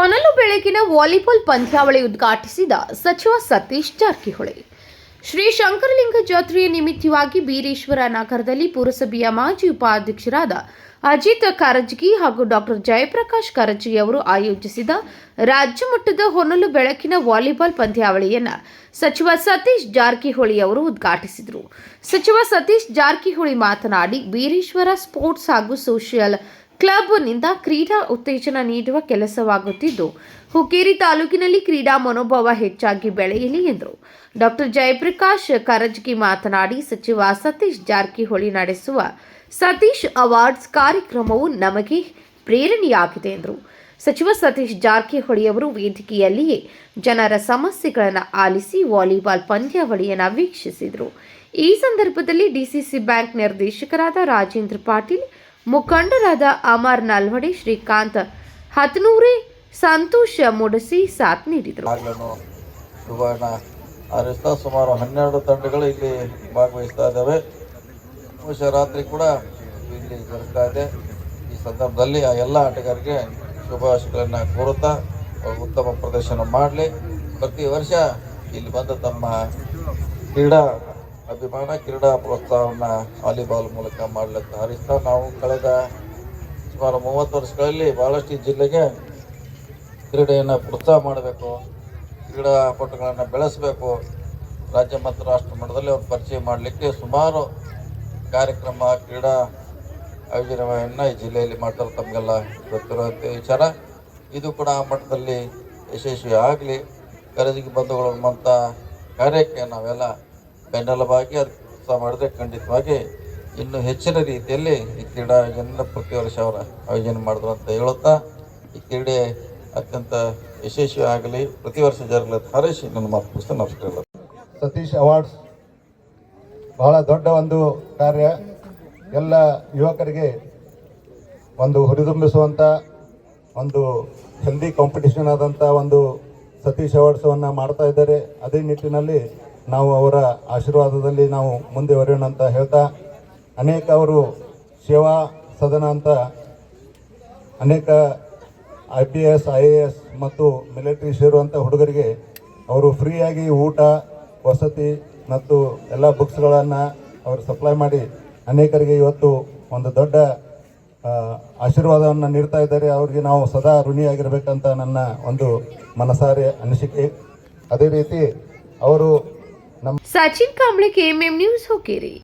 ಹೊನಲು ಬೆಳಕಿನ ವಾಲಿಬಾಲ್ ಪಂದ್ಯಾವಳಿ ಉದ್ಘಾಟಿಸಿದ ಸಚಿವ ಸತೀಶ್ ಜಾರಕಿಹೊಳಿ. ಶ್ರೀ ಶಂಕರಲಿಂಗ ಜಾತ್ರೆಯ ನಿಮಿತ್ತವಾಗಿ ಬೀರೇಶ್ವರ ನಗರದಲ್ಲಿ ಪುರಸಭೆಯ ಮಾಜಿ ಉಪಾಧ್ಯಕ್ಷರಾದ ಅಜಿತ್ ಕಾರಜಗಿ ಹಾಗೂ ಡಾಕ್ಟರ್ ಜಯಪ್ರಕಾಶ್ ಕಾರಜಗಿ ಅವರು ಆಯೋಜಿಸಿದ ರಾಜ್ಯ ಮಟ್ಟದ ಹೊನಲು ಬೆಳಕಿನ ವಾಲಿಬಾಲ್ ಪಂದ್ಯಾವಳಿಯನ್ನ ಸಚಿವ ಸತೀಶ್ ಜಾರಕಿಹೊಳಿ ಅವರು ಉದ್ಘಾಟಿಸಿದರು. ಸಚಿವ ಸತೀಶ್ ಜಾರಕಿಹೊಳಿ ಮಾತನಾಡಿ, ಬೀರೇಶ್ವರ ಸ್ಪೋರ್ಟ್ಸ್ ಹಾಗೂ ಸೋಷಿಯಲ್ ಕ್ಲಬ್ನಿಂದ ಕ್ರೀಡಾ ಉತ್ತೇಜನ ನೀಡುವ ಕೆಲಸವಾಗುತ್ತಿದ್ದು, ಹುಕ್ಕೇರಿ ತಾಲೂಕಿನಲ್ಲಿ ಕ್ರೀಡಾ ಮನೋಭಾವ ಹೆಚ್ಚಾಗಿ ಬೆಳೆಯಲಿ ಎಂದರು. ಡಾಕ್ಟರ್ ಜಯಪ್ರಕಾಶ್ ಕರಜ್ಗಿ ಮಾತನಾಡಿ, ಸಚಿವ ಸತೀಶ್ ಜಾರಕಿಹೊಳಿ ನಡೆಸುವ ಸತೀಶ್ ಅವಾರ್ಡ್ಸ್ ಕಾರ್ಯಕ್ರಮವು ನಮಗೆ ಪ್ರೇರಣೆಯಾಗಿದೆ ಎಂದರು. ಸಚಿವ ಸತೀಶ್ ಜಾರಕಿಹೊಳಿ ಅವರು ವೇದಿಕೆಯಲ್ಲಿಯೇ ಜನರ ಸಮಸ್ಯೆಗಳನ್ನು ಆಲಿಸಿ ವಾಲಿಬಾಲ್ ಪಂದ್ಯಾವಳಿಯನ್ನು ವೀಕ್ಷಿಸಿದರು. ಈ ಸಂದರ್ಭದಲ್ಲಿ ಡಿಸಿಸಿ ಬ್ಯಾಂಕ್ ನಿರ್ದೇಶಕರಾದ ರಾಜೇಂದ್ರ ಪಾಟೀಲ್ ಮುಖಂಡರಾದ ಅಮರ್ ನಲ್ವಡಿ, ಶ್ರೀಕಾಂತ್ ಹತ್ನೂರಿ, ಸಂತೋಷ ಮೂಡಿಸಿ ಸಾಥ್ ನೀಡಿದರು. ಸುಮಾರು ಹನ್ನೆರಡು ತಂಡಗಳು ಇಲ್ಲಿ ಭಾಗವಹಿಸ್ತಾ ಇದ್ದಾವೆ. ಬಹುಶಃ ರಾತ್ರಿ ಕೂಡ ಇಲ್ಲಿ ಜರುಗ್ತಾ ಇದೆ. ಈ ಸಂದರ್ಭದಲ್ಲಿ ಆ ಎಲ್ಲ ಆಟಗಾರರಿಗೆ ಶುಭಾಶಯಗಳನ್ನು ಕೋರುತ್ತಾ ಉತ್ತಮ ಪ್ರದರ್ಶನ ಮಾಡಲಿ. ಪ್ರತಿ ವರ್ಷ ಇಲ್ಲಿ ಬಂದು ತಮ್ಮ ಕ್ರೀಡಾ ಅಭಿಮಾನ ಕ್ರೀಡಾ ಪ್ರೋತ್ಸಾಹವನ್ನು ವಾಲಿಬಾಲ್ ಮೂಲಕ ಮಾಡಲಿಕ್ಕೆ ಹರಿಸ್ತಾ ನಾವು ಕಳೆದ ಸುಮಾರು ಮೂವತ್ತು ವರ್ಷಗಳಲ್ಲಿ ಭಾಳಷ್ಟು ಜಿಲ್ಲೆಗೆ ಕ್ರೀಡೆಯನ್ನು ಪ್ರೋತ್ಸಾಹ ಮಾಡಬೇಕು ಕ್ರೀಡಾಪಟುಗಳನ್ನು ಬೆಳೆಸಬೇಕು. ರಾಜ್ಯ ಮತ್ತು ರಾಷ್ಟ್ರ ಮಟ್ಟದಲ್ಲಿ ಒಂದು ಪರಿಚಯ ಮಾಡಲಿಕ್ಕೆ ಸುಮಾರು ಕಾರ್ಯಕ್ರಮ, ಕ್ರೀಡಾ ಆಯೋಜನೆಯನ್ನು ಈ ಜಿಲ್ಲೆಯಲ್ಲಿ ಮಾಡ್ತಾರೆ ತಮಗೆಲ್ಲ ಗೊತ್ತಿರುವಂಥ ವಿಚಾರ. ಇದು ಕೂಡ ಆ ಮಟ್ಟದಲ್ಲಿ ಯಶಸ್ವಿ ಆಗಲಿ ಖರೀದಿಗೆ ಬಂಧುಗಳು ಅನ್ನುವಂಥ ಕಾರ್ಯಕ್ಕೆ ನಾವೆಲ್ಲ ಬೆನ್ನೆಲುಬಾಗಿ ಅದಕ್ಕೆ ಪ್ರೋತ್ಸಾಹ ಮಾಡಿದ್ರೆ ಖಂಡಿತವಾಗಿ ಇನ್ನೂ ಹೆಚ್ಚಿನ ರೀತಿಯಲ್ಲಿ ಈ ಕ್ರೀಡಾ ಆಯೋಜನೆ ಪ್ರತಿ ವರ್ಷ ಅವರ ಆಯೋಜನೆ ಮಾಡಿದ್ರು ಅಂತ ಹೇಳುತ್ತಾ, ಈ ಕ್ರೀಡೆ ಅತ್ಯಂತ ಯಶಸ್ವಿ ಆಗಲಿ, ಪ್ರತಿ ವರ್ಷ ಜರುಗಲಿ ಅಂತ ಹಾರೈಸಿ ನನ್ನ ಮಾತು ಪುಸ್ತಕ ನಮಸ್ಕಾರ ಸತೀಶ್ ಅವಾರ್ಡ್ಸ್ ಬಹಳ ದೊಡ್ಡ ಒಂದು ಕಾರ್ಯ. ಎಲ್ಲ ಯುವಕರಿಗೆ ಒಂದು ಹುರಿದುಂಬಿಸುವಂಥ ಒಂದು ಹೆಲ್ದಿ ಕಾಂಪಿಟಿಷನ್ ಆದಂಥ ಒಂದು ಸತೀಶ್ ಅವಾರ್ಡ್ಸವನ್ನು ಮಾಡ್ತಾ ಇದ್ದಾರೆ. ಅದೇ ನಿಟ್ಟಿನಲ್ಲಿ ನಾವು ಅವರ ಆಶೀರ್ವಾದದಲ್ಲಿ ನಾವು ಮುಂದುವರಿಯೋಣ ಅಂತ ಹೇಳ್ತಾ ಅನೇಕ ಅವರು ಸೇವಾ ಸದನ ಅಂತ ಅನೇಕ I P S I A S ಮತ್ತು ಮಿಲಿಟರಿ ಸೇರುವಂಥ ಹುಡುಗರಿಗೆ ಅವರು ಫ್ರೀಯಾಗಿ ಊಟ, ವಸತಿ ಮತ್ತು ಎಲ್ಲ ಬುಕ್ಸ್ಗಳನ್ನು ಅವರು ಸಪ್ಲೈ ಮಾಡಿ ಅನೇಕರಿಗೆ ಇವತ್ತು ಒಂದು ದೊಡ್ಡ ಆಶೀರ್ವಾದವನ್ನು ನೀಡ್ತಾ ಇದ್ದಾರೆ. ಅವರಿಗೆ ನಾವು ಸದಾ ಋಣಿಯಾಗಿರಬೇಕಂತ ನನ್ನ ಒಂದು ಮನಸಾರೆ, ಅನಿಸಿಕೆ. ಅದೇ ರೀತಿ ಅವರು सचिन कांबळे के एम एम न्यूज़ होकेरी